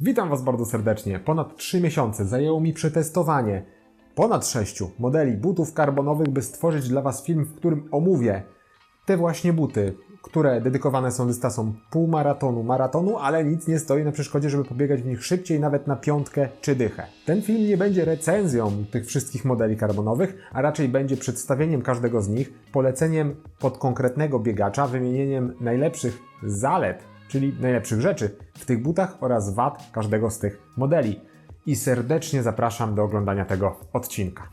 Witam Was bardzo serdecznie. Ponad 3 miesiące zajęło mi przetestowanie ponad 6 modeli butów karbonowych, by stworzyć dla Was film, w którym omówię te właśnie buty, które dedykowane są dystansom półmaratonu, maratonu, ale nic nie stoi na przeszkodzie, żeby pobiegać w nich szybciej, nawet na piątkę czy dychę. Ten film nie będzie recenzją tych wszystkich modeli karbonowych, a raczej będzie przedstawieniem każdego z nich, poleceniem pod konkretnego biegacza, wymienieniem najlepszych zalet czyli najlepszych rzeczy w tych butach oraz wad każdego z tych modeli. I serdecznie zapraszam do oglądania tego odcinka.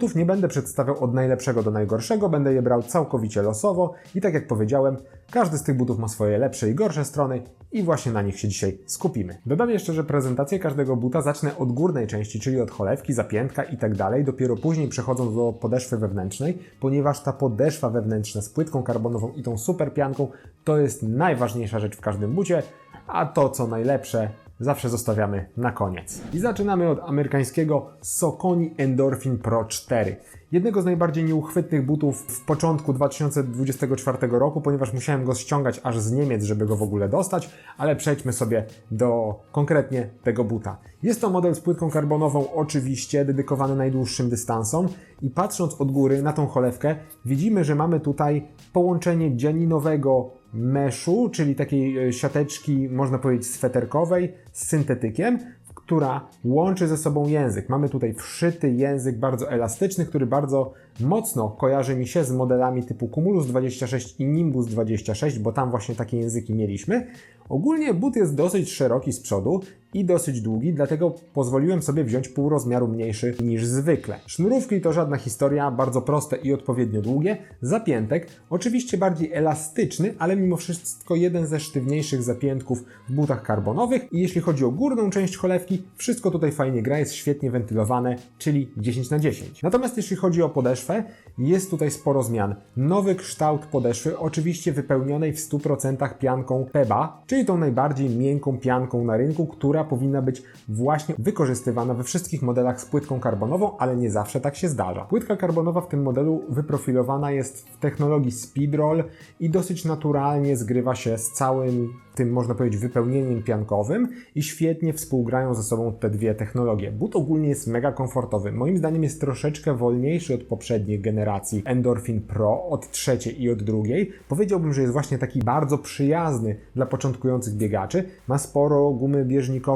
Butów nie będę przedstawiał od najlepszego do najgorszego, będę je brał całkowicie losowo i tak jak powiedziałem, każdy z tych butów ma swoje lepsze i gorsze strony i właśnie na nich się dzisiaj skupimy. Dodam jeszcze, że prezentację każdego buta zacznę od górnej części, czyli od cholewki, zapiętka i tak dalej, dopiero później przechodząc do podeszwy wewnętrznej, ponieważ ta podeszwa wewnętrzna z płytką karbonową i tą super pianką to jest najważniejsza rzecz w każdym bucie, a to co najlepsze zawsze zostawiamy na koniec. I zaczynamy od amerykańskiego Soconi Endorphin Pro 4. Jednego z najbardziej nieuchwytnych butów w początku 2024 roku, ponieważ musiałem go ściągać aż z Niemiec, żeby go w ogóle dostać, ale przejdźmy sobie do konkretnie tego buta. Jest to model z płytką karbonową, oczywiście dedykowany najdłuższym dystansom i patrząc od góry na tą cholewkę, widzimy, że mamy tutaj połączenie dzianinowego meszu, czyli takiej e, siateczki, można powiedzieć, sweterkowej z syntetykiem, która łączy ze sobą język. Mamy tutaj wszyty język bardzo elastyczny, który bardzo mocno kojarzy mi się z modelami typu Cumulus 26 i Nimbus 26, bo tam właśnie takie języki mieliśmy. Ogólnie but jest dosyć szeroki z przodu i dosyć długi, dlatego pozwoliłem sobie wziąć pół rozmiaru mniejszy niż zwykle. Sznurówki to żadna historia, bardzo proste i odpowiednio długie. Zapiętek, oczywiście bardziej elastyczny, ale mimo wszystko jeden ze sztywniejszych zapiętków w butach karbonowych. I jeśli chodzi o górną część cholewki, wszystko tutaj fajnie gra, jest świetnie wentylowane, czyli 10 na 10. Natomiast jeśli chodzi o podeszwę, jest tutaj sporo zmian. Nowy kształt podeszwy, oczywiście wypełnionej w 100% pianką PEBA, czyli tą najbardziej miękką pianką na rynku, która powinna być właśnie wykorzystywana we wszystkich modelach z płytką karbonową, ale nie zawsze tak się zdarza. Płytka karbonowa w tym modelu wyprofilowana jest w technologii Speedroll i dosyć naturalnie zgrywa się z całym tym, można powiedzieć, wypełnieniem piankowym i świetnie współgrają ze sobą te dwie technologie. But ogólnie jest mega komfortowy. Moim zdaniem jest troszeczkę wolniejszy od poprzedniej generacji Endorphin Pro, od trzeciej i od drugiej. Powiedziałbym, że jest właśnie taki bardzo przyjazny dla początkujących biegaczy. Ma sporo gumy bieżnikowej,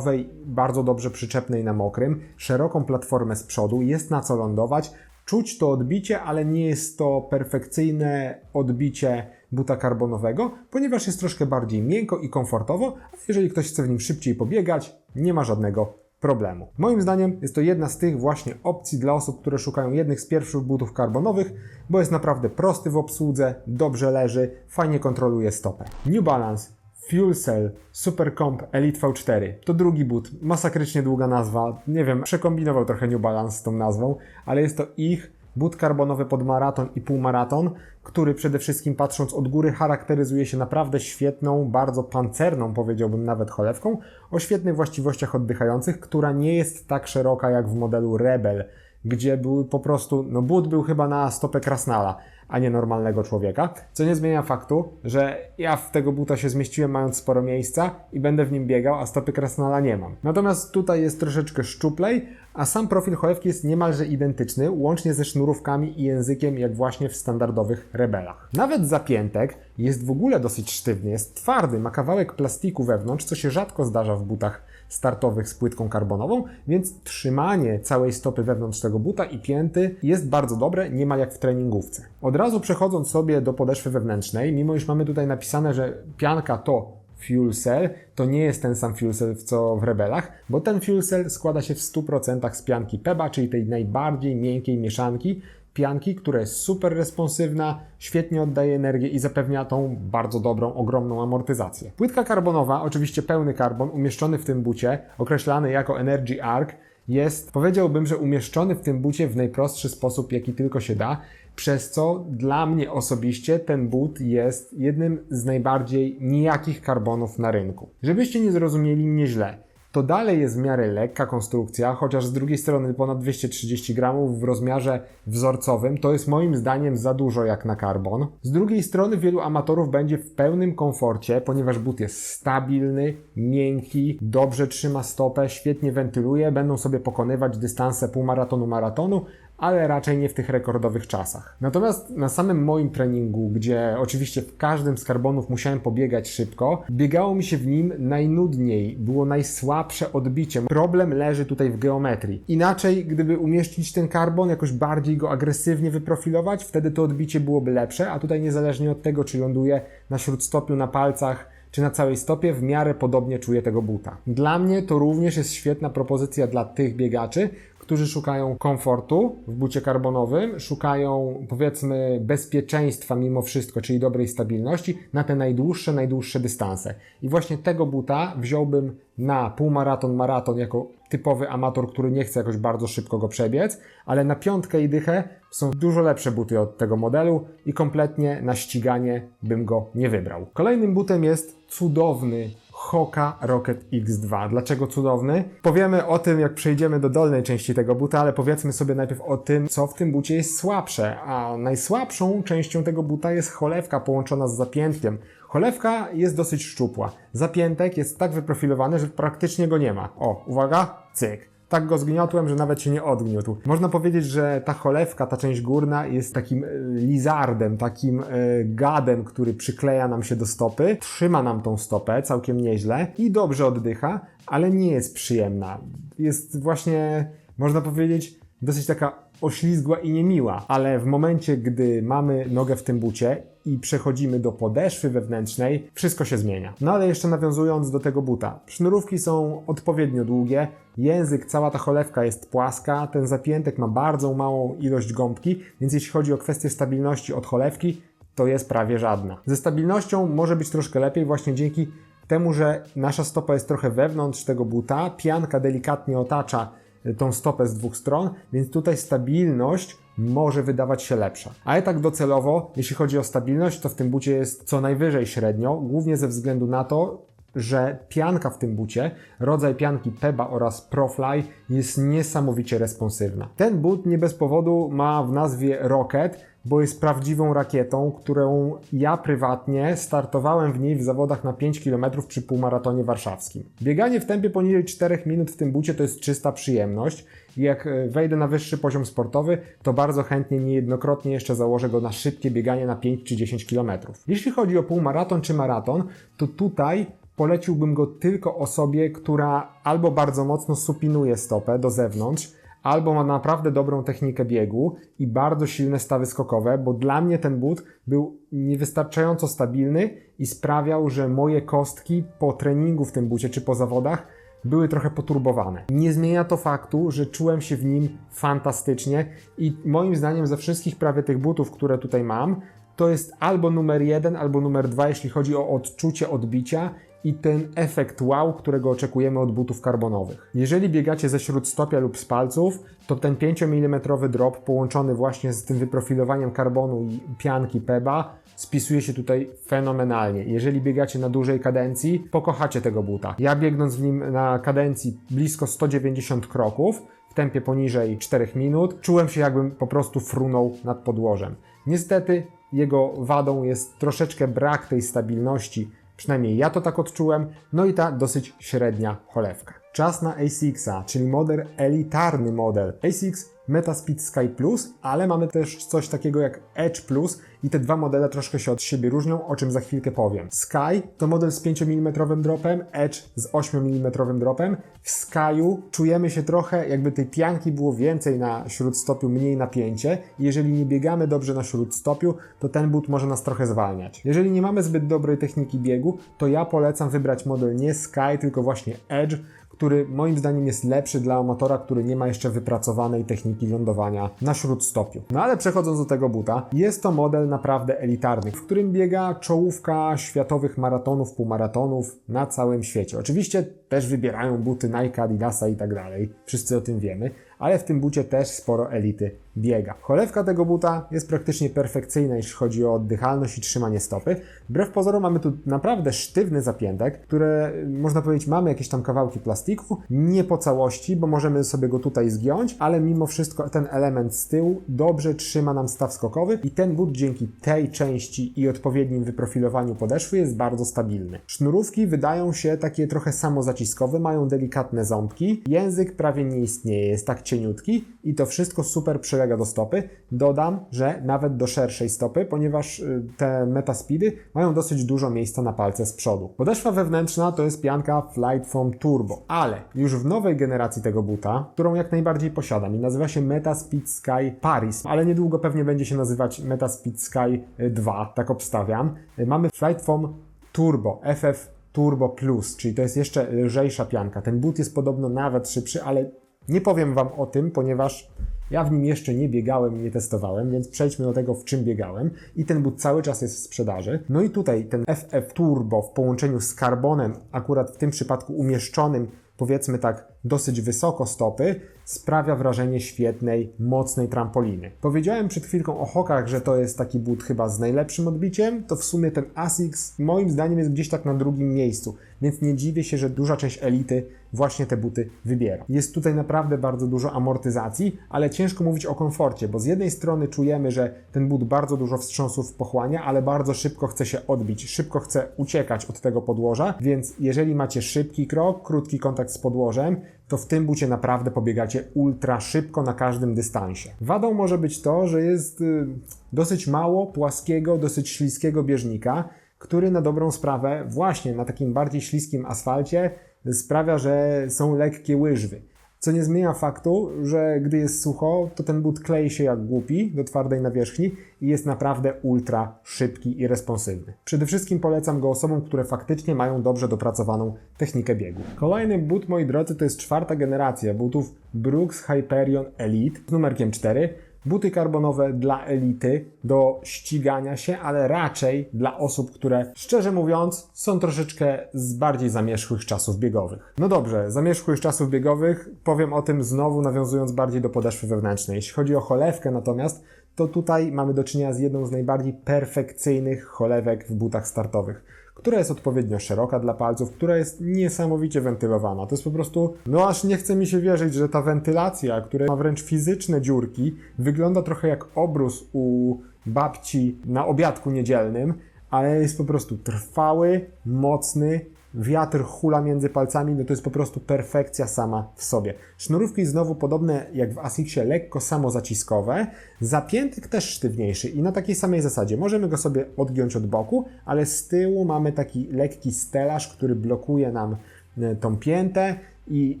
bardzo dobrze przyczepnej na mokrym, szeroką platformę z przodu, jest na co lądować. Czuć to odbicie, ale nie jest to perfekcyjne odbicie buta karbonowego, ponieważ jest troszkę bardziej miękko i komfortowo, a jeżeli ktoś chce w nim szybciej pobiegać, nie ma żadnego problemu. Moim zdaniem jest to jedna z tych właśnie opcji dla osób, które szukają jednych z pierwszych butów karbonowych, bo jest naprawdę prosty w obsłudze, dobrze leży, fajnie kontroluje stopę. New Balance Fuel Cell Super Comp Elite V4 to drugi but, masakrycznie długa nazwa, nie wiem, przekombinował trochę New Balance z tą nazwą, ale jest to ich but karbonowy pod maraton i półmaraton, który przede wszystkim patrząc od góry charakteryzuje się naprawdę świetną, bardzo pancerną, powiedziałbym nawet cholewką, o świetnych właściwościach oddychających, która nie jest tak szeroka jak w modelu Rebel, gdzie był po prostu, no but był chyba na stopę krasnala, a nie normalnego człowieka, co nie zmienia faktu, że ja w tego buta się zmieściłem mając sporo miejsca i będę w nim biegał, a stopy krasnala nie mam. Natomiast tutaj jest troszeczkę szczuplej, a sam profil cholewki jest niemalże identyczny, łącznie ze sznurówkami i językiem, jak właśnie w standardowych rebelach. Nawet zapiętek jest w ogóle dosyć sztywny, jest twardy, ma kawałek plastiku wewnątrz, co się rzadko zdarza w butach startowych z płytką karbonową, więc trzymanie całej stopy wewnątrz tego buta i pięty jest bardzo dobre, niemal jak w treningówce. Od razu przechodząc sobie do podeszwy wewnętrznej, mimo iż mamy tutaj napisane, że pianka to fuel cell, to nie jest ten sam fuel cell co w Rebelach, bo ten fuel cell składa się w 100% z pianki PEBA, czyli tej najbardziej miękkiej mieszanki, pianki, która jest super responsywna, świetnie oddaje energię i zapewnia tą bardzo dobrą, ogromną amortyzację. Płytka karbonowa, oczywiście pełny karbon, umieszczony w tym bucie, określany jako Energy Arc, jest, powiedziałbym, że umieszczony w tym bucie w najprostszy sposób, jaki tylko się da, przez co dla mnie osobiście ten but jest jednym z najbardziej nijakich karbonów na rynku. Żebyście nie zrozumieli mnie źle, to dalej jest w miarę lekka konstrukcja, chociaż z drugiej strony ponad 230 gramów w rozmiarze wzorcowym to jest moim zdaniem za dużo jak na karbon. Z drugiej strony wielu amatorów będzie w pełnym komforcie, ponieważ but jest stabilny, miękki, dobrze trzyma stopę, świetnie wentyluje, będą sobie pokonywać dystanse półmaratonu, maratonu, ale raczej nie w tych rekordowych czasach. Natomiast na samym moim treningu, gdzie oczywiście w każdym z karbonów musiałem pobiegać szybko, biegało mi się w nim najnudniej, było najsłabsze odbicie. Problem leży tutaj w geometrii. Inaczej, gdyby umieścić ten karbon, jakoś bardziej go agresywnie wyprofilować, wtedy to odbicie byłoby lepsze, a tutaj niezależnie od tego, czy ląduje na śródstopiu, na palcach, czy na całej stopie, w miarę podobnie czuję tego buta. Dla mnie to również jest świetna propozycja dla tych biegaczy, którzy szukają komfortu w bucie karbonowym, szukają powiedzmy bezpieczeństwa mimo wszystko, czyli dobrej stabilności na te najdłuższe, najdłuższe dystanse. I właśnie tego buta wziąłbym na półmaraton, maraton jako typowy amator, który nie chce jakoś bardzo szybko go przebiec, ale na piątkę i dychę są dużo lepsze buty od tego modelu i kompletnie na ściganie bym go nie wybrał. Kolejnym butem jest cudowny Hoka Rocket X2. Dlaczego cudowny? Powiemy o tym, jak przejdziemy do dolnej części tego buta, ale powiedzmy sobie najpierw o tym, co w tym bucie jest słabsze. A najsłabszą częścią tego buta jest cholewka połączona z zapiętkiem. Cholewka jest dosyć szczupła. Zapiętek jest tak wyprofilowany, że praktycznie go nie ma. O, uwaga, cyk tak go zgniotłem, że nawet się nie odgniótł. Można powiedzieć, że ta cholewka, ta część górna jest takim e, lizardem, takim e, gadem, który przykleja nam się do stopy, trzyma nam tą stopę całkiem nieźle i dobrze oddycha, ale nie jest przyjemna. Jest właśnie, można powiedzieć, dosyć taka oślizgła i niemiła, ale w momencie, gdy mamy nogę w tym bucie i przechodzimy do podeszwy wewnętrznej, wszystko się zmienia. No ale jeszcze nawiązując do tego buta, sznurówki są odpowiednio długie, język, cała ta cholewka jest płaska, ten zapiętek ma bardzo małą ilość gąbki, więc jeśli chodzi o kwestię stabilności od cholewki, to jest prawie żadna. Ze stabilnością może być troszkę lepiej właśnie dzięki temu, że nasza stopa jest trochę wewnątrz tego buta, pianka delikatnie otacza tą stopę z dwóch stron, więc tutaj stabilność może wydawać się lepsza. Ale tak docelowo, jeśli chodzi o stabilność, to w tym bucie jest co najwyżej średnio, głównie ze względu na to, że pianka w tym bucie, rodzaj pianki Peba oraz Profly jest niesamowicie responsywna. Ten but nie bez powodu ma w nazwie Rocket, bo jest prawdziwą rakietą, którą ja prywatnie startowałem w niej w zawodach na 5 km przy półmaratonie warszawskim. Bieganie w tempie poniżej 4 minut w tym bucie to jest czysta przyjemność. I jak e, wejdę na wyższy poziom sportowy, to bardzo chętnie niejednokrotnie jeszcze założę go na szybkie bieganie na 5 czy 10 km. Jeśli chodzi o półmaraton czy maraton, to tutaj poleciłbym go tylko osobie, która albo bardzo mocno supinuje stopę do zewnątrz, albo ma naprawdę dobrą technikę biegu i bardzo silne stawy skokowe, bo dla mnie ten but był niewystarczająco stabilny i sprawiał, że moje kostki po treningu w tym bucie czy po zawodach były trochę poturbowane. Nie zmienia to faktu, że czułem się w nim fantastycznie i moim zdaniem ze wszystkich prawie tych butów, które tutaj mam, to jest albo numer jeden, albo numer dwa, jeśli chodzi o odczucie odbicia i ten efekt wow, którego oczekujemy od butów karbonowych. Jeżeli biegacie ze śródstopia lub z palców, to ten 5 mm drop połączony właśnie z tym wyprofilowaniem karbonu i pianki PEBA spisuje się tutaj fenomenalnie. Jeżeli biegacie na dużej kadencji, pokochacie tego buta. Ja biegnąc w nim na kadencji blisko 190 kroków, w tempie poniżej 4 minut, czułem się jakbym po prostu frunął nad podłożem. Niestety jego wadą jest troszeczkę brak tej stabilności, przynajmniej ja to tak odczułem, no i ta dosyć średnia cholewka. Czas na ASICS-a, czyli model elitarny model. ASICS Metaspeed Sky Plus, ale mamy też coś takiego jak Edge Plus i te dwa modele troszkę się od siebie różnią, o czym za chwilkę powiem. Sky to model z 5 mm dropem, Edge z 8 mm dropem. W Skyu czujemy się trochę, jakby tej pianki było więcej na śródstopiu, mniej napięcie. Jeżeli nie biegamy dobrze na śródstopiu, to ten but może nas trochę zwalniać. Jeżeli nie mamy zbyt dobrej techniki biegu, to ja polecam wybrać model nie Sky, tylko właśnie Edge, który moim zdaniem jest lepszy dla amatora, który nie ma jeszcze wypracowanej techniki lądowania na śródstopiu. No ale przechodząc do tego buta, jest to model naprawdę elitarny, w którym biega czołówka światowych maratonów, półmaratonów na całym świecie. Oczywiście też wybierają buty Nike, Adidasa i tak dalej. Wszyscy o tym wiemy, ale w tym bucie też sporo elity biega. Cholewka tego buta jest praktycznie perfekcyjna, jeśli chodzi o oddychalność i trzymanie stopy. Wbrew pozorom mamy tu naprawdę sztywny zapiętek, które można powiedzieć mamy jakieś tam kawałki plastiku, nie po całości, bo możemy sobie go tutaj zgiąć, ale mimo wszystko ten element z tyłu dobrze trzyma nam staw skokowy i ten but dzięki tej części i odpowiednim wyprofilowaniu podeszwy jest bardzo stabilny. Sznurówki wydają się takie trochę samozaciskowe, mają delikatne ząbki, język prawie nie istnieje, jest tak cieniutki i to wszystko super przylega do stopy. Dodam, że nawet do szerszej stopy, ponieważ y, te metaspeedy mają dosyć dużo miejsca na palce z przodu. Podeszwa wewnętrzna to jest pianka Flight Foam Turbo, ale już w nowej generacji tego buta, którą jak najbardziej posiadam i nazywa się Metaspeed Sky Paris, ale niedługo pewnie będzie się nazywać Metaspeed Sky 2, tak obstawiam. Y, Mamy Flight Foam Turbo, FF Turbo Plus, czyli to jest jeszcze lżejsza pianka. Ten but jest podobno nawet szybszy, ale nie powiem Wam o tym, ponieważ ja w nim jeszcze nie biegałem nie testowałem, więc przejdźmy do tego, w czym biegałem. I ten but cały czas jest w sprzedaży. No i tutaj ten FF Turbo w połączeniu z karbonem, akurat w tym przypadku umieszczonym, powiedzmy tak, dosyć wysoko stopy, sprawia wrażenie świetnej, mocnej trampoliny. Powiedziałem przed chwilką o hokach, że to jest taki but chyba z najlepszym odbiciem, to w sumie ten ASICS moim zdaniem jest gdzieś tak na drugim miejscu, więc nie dziwię się, że duża część elity właśnie te buty wybiera. Jest tutaj naprawdę bardzo dużo amortyzacji, ale ciężko mówić o komforcie, bo z jednej strony czujemy, że ten but bardzo dużo wstrząsów pochłania, ale bardzo szybko chce się odbić, szybko chce uciekać od tego podłoża, więc jeżeli macie szybki krok, krótki kontakt z podłożem, to w tym bucie naprawdę pobiegacie ultra szybko na każdym dystansie. Wadą może być to, że jest y, dosyć mało płaskiego, dosyć śliskiego bieżnika, który na dobrą sprawę właśnie na takim bardziej śliskim asfalcie sprawia, że są lekkie łyżwy. Co nie zmienia faktu, że gdy jest sucho, to ten but klei się jak głupi do twardej nawierzchni i jest naprawdę ultra szybki i responsywny. Przede wszystkim polecam go osobom, które faktycznie mają dobrze dopracowaną technikę biegu. Kolejny but, moi drodzy, to jest czwarta generacja butów Brooks Hyperion Elite z numerkiem 4. Buty karbonowe dla elity, do ścigania się, ale raczej dla osób, które, szczerze mówiąc, są troszeczkę z bardziej zamierzchłych czasów biegowych. No dobrze, zamierzchłych czasów biegowych, powiem o tym znowu nawiązując bardziej do podeszwy wewnętrznej. Jeśli chodzi o cholewkę natomiast, to tutaj mamy do czynienia z jedną z najbardziej perfekcyjnych cholewek w butach startowych która jest odpowiednio szeroka dla palców, która jest niesamowicie wentylowana. To jest po prostu, no aż nie chce mi się wierzyć, że ta wentylacja, która ma wręcz fizyczne dziurki, wygląda trochę jak obrus u babci na obiadku niedzielnym, ale jest po prostu trwały, mocny, wiatr hula między palcami, no to jest po prostu perfekcja sama w sobie. Sznurówki znowu podobne jak w Asicsie, lekko samozaciskowe, zapiętek też sztywniejszy i na takiej samej zasadzie. Możemy go sobie odgiąć od boku, ale z tyłu mamy taki lekki stelaż, który blokuje nam e, tą piętę i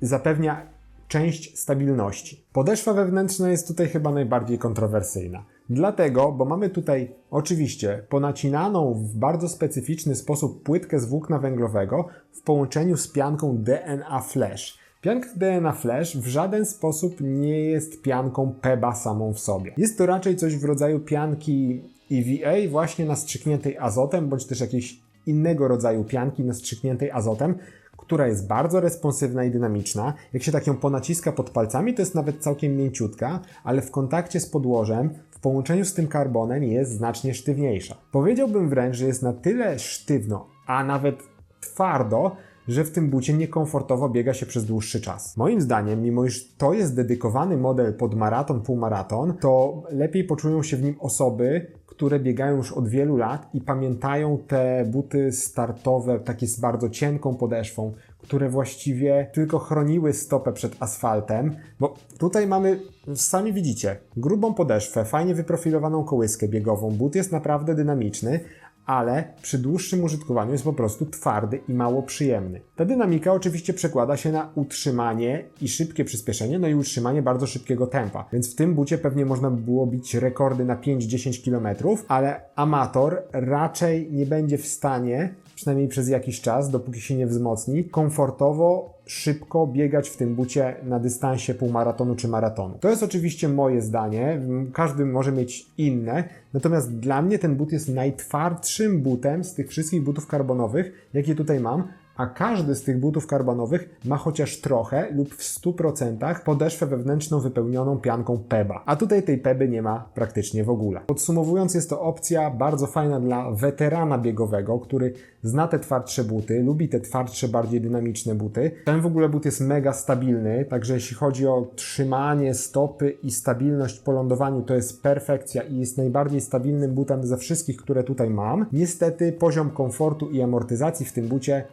zapewnia część stabilności. Podeszwa wewnętrzna jest tutaj chyba najbardziej kontrowersyjna. Dlatego, bo mamy tutaj oczywiście ponacinaną w bardzo specyficzny sposób płytkę z włókna węglowego w połączeniu z pianką DNA Flash. Pianka DNA Flash w żaden sposób nie jest pianką PEBA samą w sobie. Jest to raczej coś w rodzaju pianki EVA właśnie nastrzykniętej azotem, bądź też jakiejś innego rodzaju pianki nastrzykniętej azotem, która jest bardzo responsywna i dynamiczna. Jak się tak ją ponaciska pod palcami, to jest nawet całkiem mięciutka, ale w kontakcie z podłożem, w połączeniu z tym karbonem jest znacznie sztywniejsza. Powiedziałbym wręcz, że jest na tyle sztywno, a nawet twardo, że w tym bucie niekomfortowo biega się przez dłuższy czas. Moim zdaniem, mimo iż to jest dedykowany model pod maraton, półmaraton, to lepiej poczują się w nim osoby, które biegają już od wielu lat i pamiętają te buty startowe, takie z bardzo cienką podeszwą, które właściwie tylko chroniły stopę przed asfaltem, bo tutaj mamy, sami widzicie, grubą podeszwę, fajnie wyprofilowaną kołyskę biegową, but jest naprawdę dynamiczny, ale przy dłuższym użytkowaniu jest po prostu twardy i mało przyjemny. Ta dynamika oczywiście przekłada się na utrzymanie i szybkie przyspieszenie, no i utrzymanie bardzo szybkiego tempa. Więc w tym bucie pewnie można by było bić rekordy na 5-10 km, ale amator raczej nie będzie w stanie przynajmniej przez jakiś czas, dopóki się nie wzmocni, komfortowo, szybko biegać w tym bucie na dystansie półmaratonu czy maratonu. To jest oczywiście moje zdanie, każdy może mieć inne, natomiast dla mnie ten but jest najtwardszym butem z tych wszystkich butów karbonowych, jakie tutaj mam, a każdy z tych butów karbonowych ma chociaż trochę lub w 100% podeszwę wewnętrzną wypełnioną pianką PEBA. A tutaj tej PEBy nie ma praktycznie w ogóle. Podsumowując, jest to opcja bardzo fajna dla weterana biegowego, który zna te twardsze buty, lubi te twardsze, bardziej dynamiczne buty. Ten w ogóle but jest mega stabilny, także jeśli chodzi o trzymanie stopy i stabilność po lądowaniu, to jest perfekcja i jest najbardziej stabilnym butem ze wszystkich, które tutaj mam. Niestety poziom komfortu i amortyzacji w tym bucie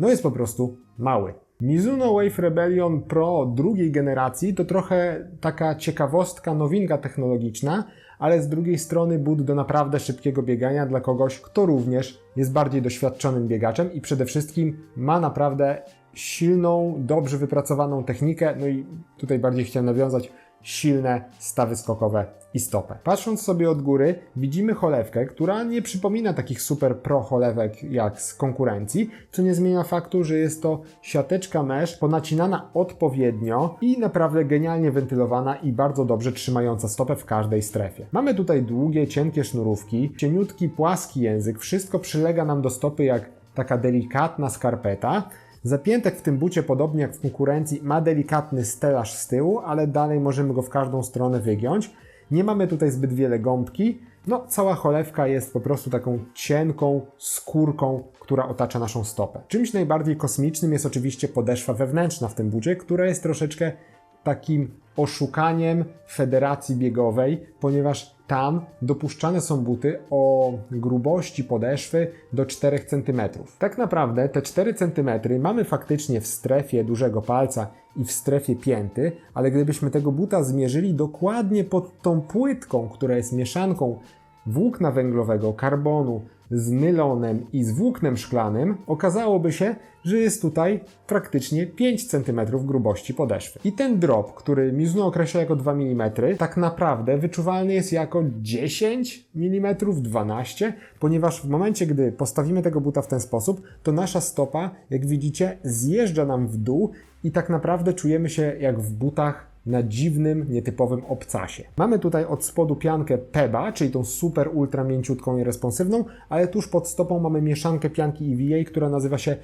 no jest po prostu mały. Mizuno Wave Rebellion Pro drugiej generacji to trochę taka ciekawostka, nowinka technologiczna, ale z drugiej strony but do naprawdę szybkiego biegania dla kogoś, kto również jest bardziej doświadczonym biegaczem i przede wszystkim ma naprawdę silną, dobrze wypracowaną technikę, no i tutaj bardziej chciałem nawiązać, silne stawy skokowe i stopę. Patrząc sobie od góry, widzimy cholewkę, która nie przypomina takich super pro cholewek jak z konkurencji, co nie zmienia faktu, że jest to siateczka mesh ponacinana odpowiednio i naprawdę genialnie wentylowana i bardzo dobrze trzymająca stopę w każdej strefie. Mamy tutaj długie, cienkie sznurówki, cieniutki, płaski język, wszystko przylega nam do stopy jak taka delikatna skarpeta. Zapiętek w tym bucie, podobnie jak w konkurencji, ma delikatny stelaż z tyłu, ale dalej możemy go w każdą stronę wygiąć. Nie mamy tutaj zbyt wiele gąbki. No, cała cholewka jest po prostu taką cienką skórką, która otacza naszą stopę. Czymś najbardziej kosmicznym jest oczywiście podeszwa wewnętrzna w tym bucie, która jest troszeczkę takim oszukaniem federacji biegowej, ponieważ tam dopuszczane są buty o grubości podeszwy do 4 cm. Tak naprawdę te 4 cm mamy faktycznie w strefie dużego palca i w strefie pięty, ale gdybyśmy tego buta zmierzyli dokładnie pod tą płytką, która jest mieszanką włókna węglowego, karbonu z nylonem i z włóknem szklanym, okazałoby się, że jest tutaj praktycznie 5 cm grubości podeszwy. I ten drop, który Mizuno określa jako 2 mm, tak naprawdę wyczuwalny jest jako 10 mm, 12, ponieważ w momencie, gdy postawimy tego buta w ten sposób, to nasza stopa, jak widzicie, zjeżdża nam w dół i tak naprawdę czujemy się jak w butach na dziwnym, nietypowym obcasie. Mamy tutaj od spodu piankę PEBA, czyli tą super ultra mięciutką i responsywną, ale tuż pod stopą mamy mieszankę pianki EVA, która nazywa się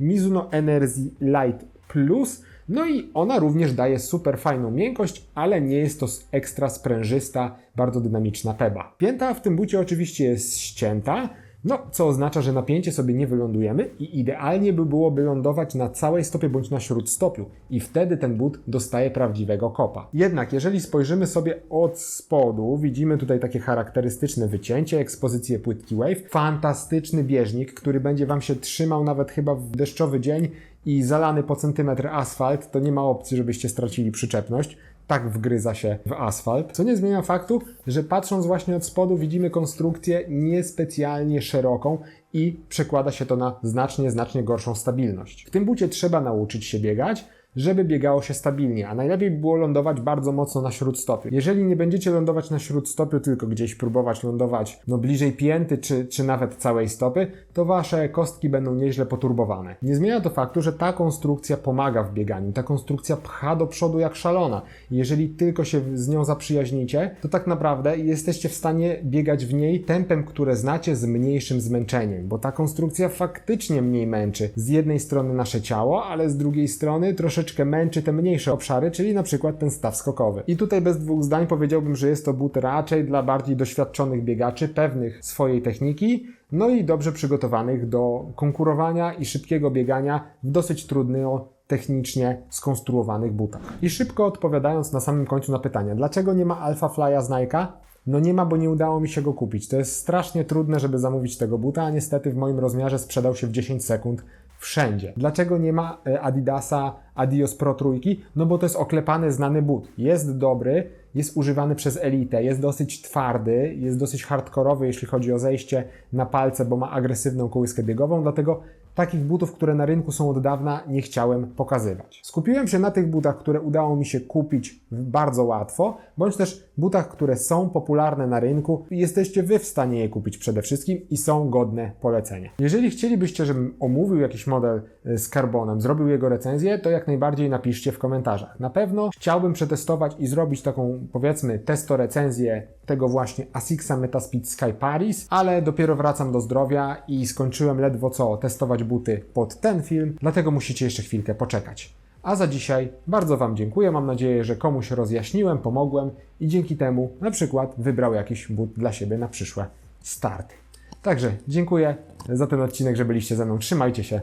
Mizuno Energy Light Plus. No i ona również daje super fajną miękkość, ale nie jest to ekstra sprężysta, bardzo dynamiczna PEBA. Pięta w tym bucie oczywiście jest ścięta, no, co oznacza, że napięcie sobie nie wylądujemy i idealnie by było by lądować na całej stopie bądź na śródstopiu i wtedy ten but dostaje prawdziwego kopa. Jednak jeżeli spojrzymy sobie od spodu, widzimy tutaj takie charakterystyczne wycięcie, ekspozycję płytki Wave, fantastyczny bieżnik, który będzie Wam się trzymał nawet chyba w deszczowy dzień i zalany po centymetr asfalt, to nie ma opcji, żebyście stracili przyczepność tak wgryza się w asfalt. Co nie zmienia faktu, że patrząc właśnie od spodu widzimy konstrukcję niespecjalnie szeroką i przekłada się to na znacznie, znacznie gorszą stabilność. W tym bucie trzeba nauczyć się biegać, żeby biegało się stabilnie, a najlepiej by było lądować bardzo mocno na śródstopiu. Jeżeli nie będziecie lądować na śródstopiu, tylko gdzieś próbować lądować no bliżej pięty czy, czy nawet całej stopy, to wasze kostki będą nieźle poturbowane. Nie zmienia to faktu, że ta konstrukcja pomaga w bieganiu, ta konstrukcja pcha do przodu jak szalona. Jeżeli tylko się z nią zaprzyjaźnicie, to tak naprawdę jesteście w stanie biegać w niej tempem, które znacie z mniejszym zmęczeniem, bo ta konstrukcja faktycznie mniej męczy. Z jednej strony nasze ciało, ale z drugiej strony troszeczkę troszeczkę męczy te mniejsze obszary, czyli na przykład ten staw skokowy. I tutaj bez dwóch zdań powiedziałbym, że jest to but raczej dla bardziej doświadczonych biegaczy, pewnych swojej techniki, no i dobrze przygotowanych do konkurowania i szybkiego biegania w dosyć trudno technicznie skonstruowanych butach. I szybko odpowiadając na samym końcu na pytanie, dlaczego nie ma Alpha Fly'a z Nike'a? No nie ma, bo nie udało mi się go kupić. To jest strasznie trudne, żeby zamówić tego buta, a niestety w moim rozmiarze sprzedał się w 10 sekund wszędzie. Dlaczego nie ma e, Adidasa Adios Pro trójki? No bo to jest oklepany, znany but. Jest dobry, jest używany przez elitę, jest dosyć twardy, jest dosyć hardkorowy, jeśli chodzi o zejście na palce, bo ma agresywną kołyskę biegową, dlatego takich butów, które na rynku są od dawna, nie chciałem pokazywać. Skupiłem się na tych butach, które udało mi się kupić bardzo łatwo, bądź też butach, które są popularne na rynku i jesteście Wy w stanie je kupić przede wszystkim i są godne polecenia. Jeżeli chcielibyście, żebym omówił jakiś model y, z karbonem, zrobił jego recenzję, to jak najbardziej napiszcie w komentarzach. Na pewno chciałbym przetestować i zrobić taką, powiedzmy, testo recenzję tego właśnie Asixa Metaspeed Sky Paris, ale dopiero wracam do zdrowia i skończyłem ledwo co testować buty pod ten film, dlatego musicie jeszcze chwilkę poczekać. A za dzisiaj bardzo Wam dziękuję. Mam nadzieję, że komuś rozjaśniłem, pomogłem i dzięki temu na przykład wybrał jakiś but dla siebie na przyszłe starty. Także dziękuję za ten odcinek, że byliście ze mną. Trzymajcie się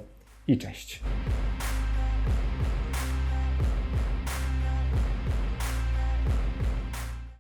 i cześć.